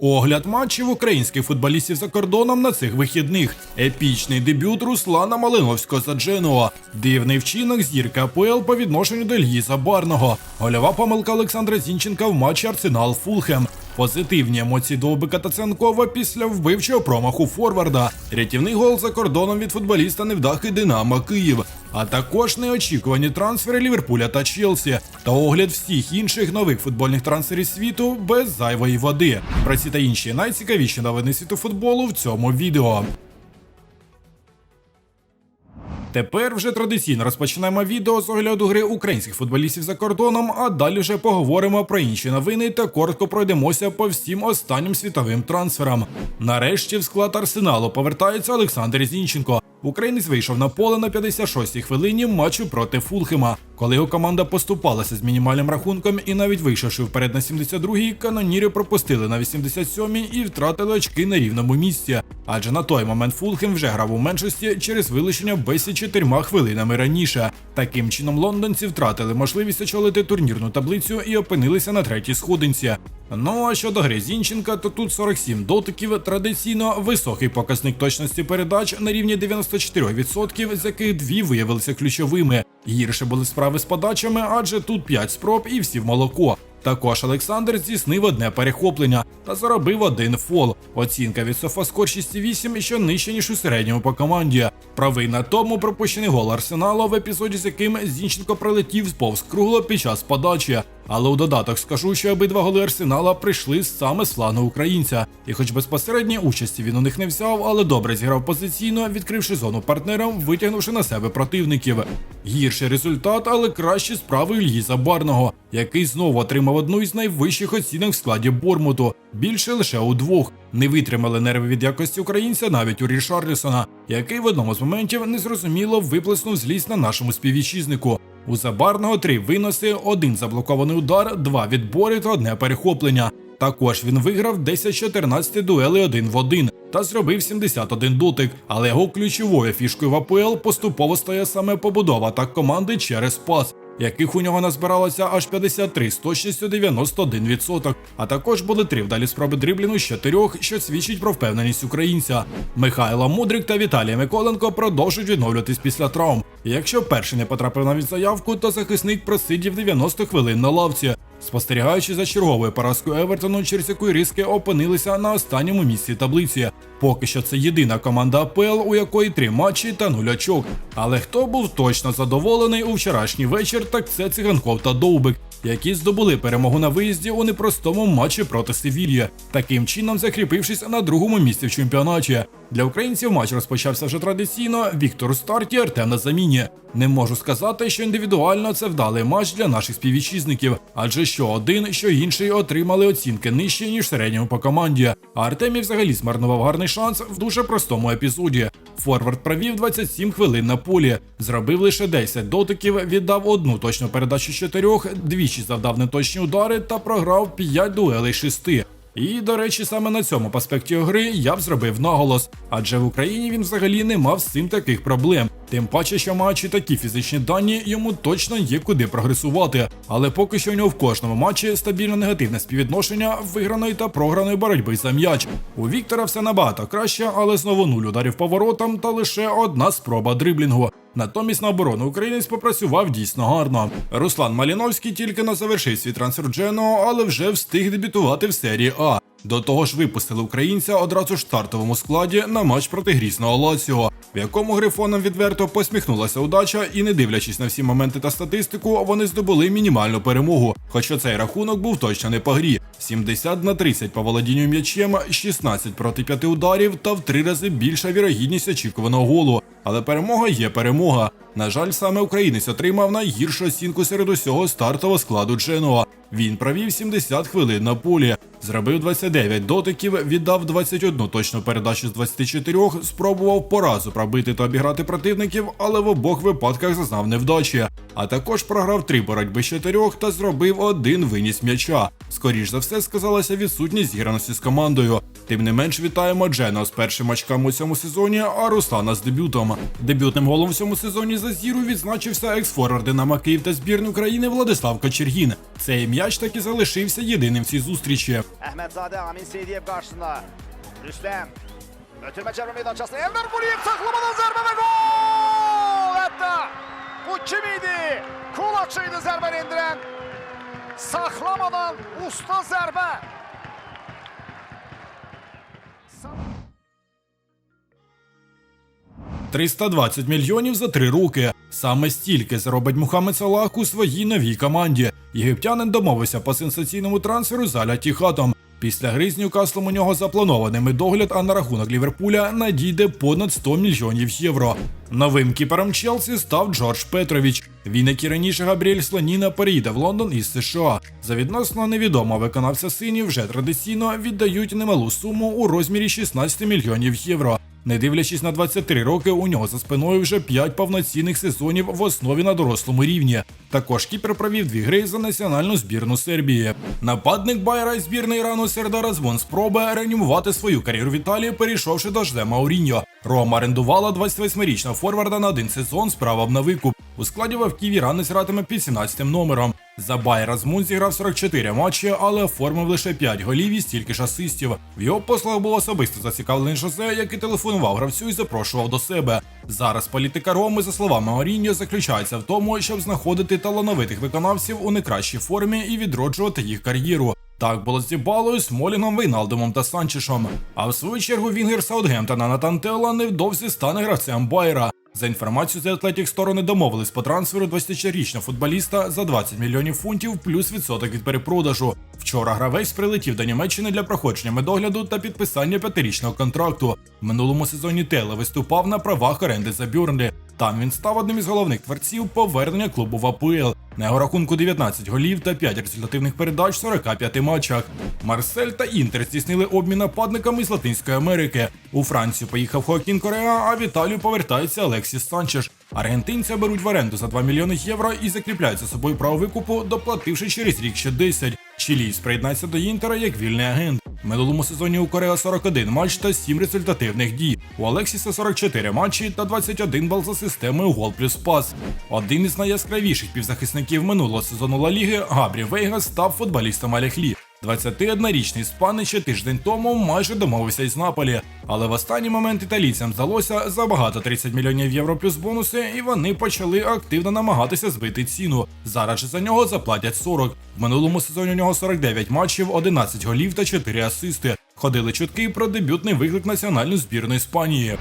Огляд матчів українських футболістів за кордоном на цих вихідних. Епічний дебют Руслана Малиновського за Дженуа. Дивний вчинок зірка АПЛ по відношенню до Ільї Забарного. Гольова помилка Олександра Зінченка в матчі Арсенал Фулхем. Позитивні емоції Довбика та після вбивчого промаху Форварда. Рятівний гол за кордоном від футболіста невдахи Динамо Київ. А також неочікувані трансфери Ліверпуля та Челсі та огляд всіх інших нових футбольних трансферів світу без зайвої води. Про ці та інші найцікавіші новини світу футболу в цьому відео. Тепер вже традиційно розпочинаємо відео з огляду гри українських футболістів за кордоном, а далі вже поговоримо про інші новини та коротко пройдемося по всім останнім світовим трансферам. Нарешті в склад арсеналу повертається Олександр Зінченко. Українець вийшов на поле на 56-й хвилині матчу проти Фулхема, коли його команда поступалася з мінімальним рахунком і навіть вийшовши вперед на 72-й, каноніри пропустили на 87-й і втратили очки на рівному місці. Адже на той момент Фулхем вже грав у меншості через вилучення Бесі чотирма хвилинами раніше. Таким чином лондонці втратили можливість очолити турнірну таблицю і опинилися на третій сходинці. Ну а щодо гри Зінченка, то тут 47 дотиків, традиційно високий показник точності передач на рівні 94%, з яких дві виявилися ключовими. Гірше були справи з подачами, адже тут 5 спроб і всі в молоко. Також Олександр здійснив одне перехоплення та заробив один фол. Оцінка від Софаскор 6,8, що нижче ніж у середньому по команді. Правий на тому пропущений гол Арсеналу, в епізоді з яким Зінченко прилетів повз кругло під час подачі. Але у додаток скажу, що обидва голи Арсенала прийшли саме з флангу українця. І хоч безпосередньо участі він у них не взяв, але добре зіграв позиційно, відкривши зону партнерам, витягнувши на себе противників. Гірший результат, але кращі справи Ільї Забарного, який знову отримав одну із найвищих оцінок в складі Бормуту. Більше лише у двох. Не витримали нерви від якості українця навіть у Рішарлісона, який в одному з моментів незрозуміло виплеснув злість на нашому співвітчизнику. У Забарного три виноси, один заблокований удар, два відбори та одне перехоплення. Також він виграв 10-14 дуелей один в один та зробив 71 дотик. Але його ключовою фішкою в АПЛ поступово стає саме побудова так команди через пас. Яких у нього назбиралося аж 53 з точністю 91%. А також були три вдалі спроби дриблінгу з чотирьох, що свідчить про впевненість українця. Михайло Мудрик та Віталій Миколенко продовжують відновлюватись після травм. Якщо перший не потрапив навіть заявку, то захисник просидів 90 хвилин на лавці. Спостерігаючи за черговою поразкою Евертону, через яку риски опинилися на останньому місці таблиці. Поки що це єдина команда АПЛ, у якої три матчі та нуль очок. Але хто був точно задоволений у вчорашній вечір, так це циганков та Довбик, які здобули перемогу на виїзді у непростому матчі проти Севілья, таким чином закріпившись на другому місці в чемпіонаті. Для українців матч розпочався вже традиційно. Віктор старті, Артем на заміні. Не можу сказати, що індивідуально це вдалий матч для наших співвітчизників, адже що один, що інший отримали оцінки нижчі ніж середньому по команді. А Артемій взагалі змарнував гарний шанс в дуже простому епізоді. Форвард провів 27 хвилин на полі, зробив лише 10 дотиків, віддав одну точну передачу чотирьох, двічі завдав неточні удари та програв 5 дуелей 6. І, до речі, саме на цьому аспекті гри я б зробив наголос, адже в Україні він взагалі не мав з цим таких проблем. Тим паче, що маючи такі фізичні дані, йому точно є куди прогресувати. Але поки що у нього в кожному матчі стабільно негативне співвідношення виграної та програної боротьби за м'яч. У Віктора все набагато краще, але знову нуль ударів поворотом та лише одна спроба дриблінгу. Натомість на оборону українець попрацював дійсно гарно. Руслан Маліновський тільки не завершив свій трансфер Джену, але вже встиг дебютувати в серії А. До того ж, випустили українця одразу ж стартовому складі на матч проти грізного Лаціо, в якому грифонам відверто посміхнулася удача, і не дивлячись на всі моменти та статистику, вони здобули мінімальну перемогу. Хоча цей рахунок був точно не по грі: 70 на 30 по володінню м'ячем, 16 проти 5 ударів та в три рази більша вірогідність очікуваного голу. Але перемога є перемога. На жаль, саме українець отримав найгіршу оцінку серед усього стартового складу Дженуа. Він провів 70 хвилин на полі, зробив 29 дотиків, віддав 21 точну передачу з 24, спробував по разу пробити та обіграти противників, але в обох випадках зазнав невдачі. А також програв три боротьби з чотирьох та зробив один виніс м'яча. Скоріш за все сказалася відсутність зіграності з командою. Тим не менш вітаємо Джена з першим очком у цьому сезоні, а Руслана з дебютом. Дебютним голом у цьому сезоні за зіру відзначився екс-форвард Динамо Київ та збірної України Владислав Кочергін. Цей м'яч таки залишився єдиним в цій зустрічі. Ahmedzade Amin Seydiyev karşısında. Rüstem. Ötürme çevre meydançası. Enver Buliyev saklamadan zerbe ve gol! Hatta bu kimiydi? Kul açıydı zerbe indiren. Saklamadan usta zerbe. 320 мільйонів за три роки. Саме стільки заробить Мухаммед Салах у своїй новій команді. Єгиптянин домовився по сенсаційному трансферу з Аля Тіхатом. Після гри з Ньюкаслом у нього запланований медогляд, а на рахунок Ліверпуля надійде понад 100 мільйонів євро. Новим кіпером Челсі став Джордж Петрович. Він, як і раніше Габріель Слоніна, переїде в Лондон із США. За відносно невідомо виконавця синів вже традиційно віддають немалу суму у розмірі 16 мільйонів євро. Не дивлячись на 23 роки, у нього за спиною вже 5 повноцінних сезонів в основі на дорослому рівні. Також кіпер провів дві гри за національну збірну Сербії. Нападник Байера із збірної рану Сердара Звон спробує реанімувати свою кар'єру в Італії, перейшовши до Жде Мауріньо. Рома орендувала 28-річного форварда на один сезон з правом на викуп. У складі вовків іранець гратиме під 17 номером. За Байера Змун зіграв 44 матчі, але оформив лише 5 голів і стільки ж асистів. В його послугах був особисто зацікавлений Жозе, який телефонував гравцю і запрошував до себе. Зараз політика Роми, за словами Оріньо, заключається в тому, щоб знаходити талановитих виконавців у найкращій формі і відроджувати їх кар'єру. Так було з Дібалою, Смолінгом, Вейналдомом та Санчешом. А в свою чергу Вінгер Саутгемптона Натан Телла невдовзі стане гравцем Байера. За інформацією з Атлетік сторони домовились по трансферу 24-річного футболіста за 20 мільйонів фунтів плюс відсоток від перепродажу. Вчора гравець прилетів до Німеччини для проходження медогляду та підписання п'ятирічного контракту. Минулому сезоні Теле виступав на правах оренди за Бюрнлі. Там він став одним із головних творців повернення клубу в АПЛ. На його рахунку 19 голів та 5 результативних передач в 45 матчах. Марсель та Інтер здійснили обмін нападниками з Латинської Америки. У Францію поїхав Хоакін Кореа, а в Італію повертається Алексіс Санчеш. Аргентинця беруть в оренду за 2 мільйони євро і закріпляють за собою право викупу, доплативши через рік ще 10. Чилійсь приєднається до Інтера як вільний агент. Минулому сезоні у Корея 41 матч та 7 результативних дій. У Алексіса 44 матчі та 21 бал за системою гол плюс пас. Один із найяскравіших півзахисників минулого сезону Ла Ліги Габрі Вейга став футболістом Аляхлі. 21-річний іспанець ще тиждень тому майже домовився із Наполі, але в останній момент італійцям здалося забагато 30 мільйонів євро плюс бонуси, і вони почали активно намагатися збити ціну. Зараз же за нього заплатять 40. В минулому сезоні у нього 49 матчів, 11 голів та 4 асисти. Ходили чутки про дебютний виклик національної збірної Іспанії.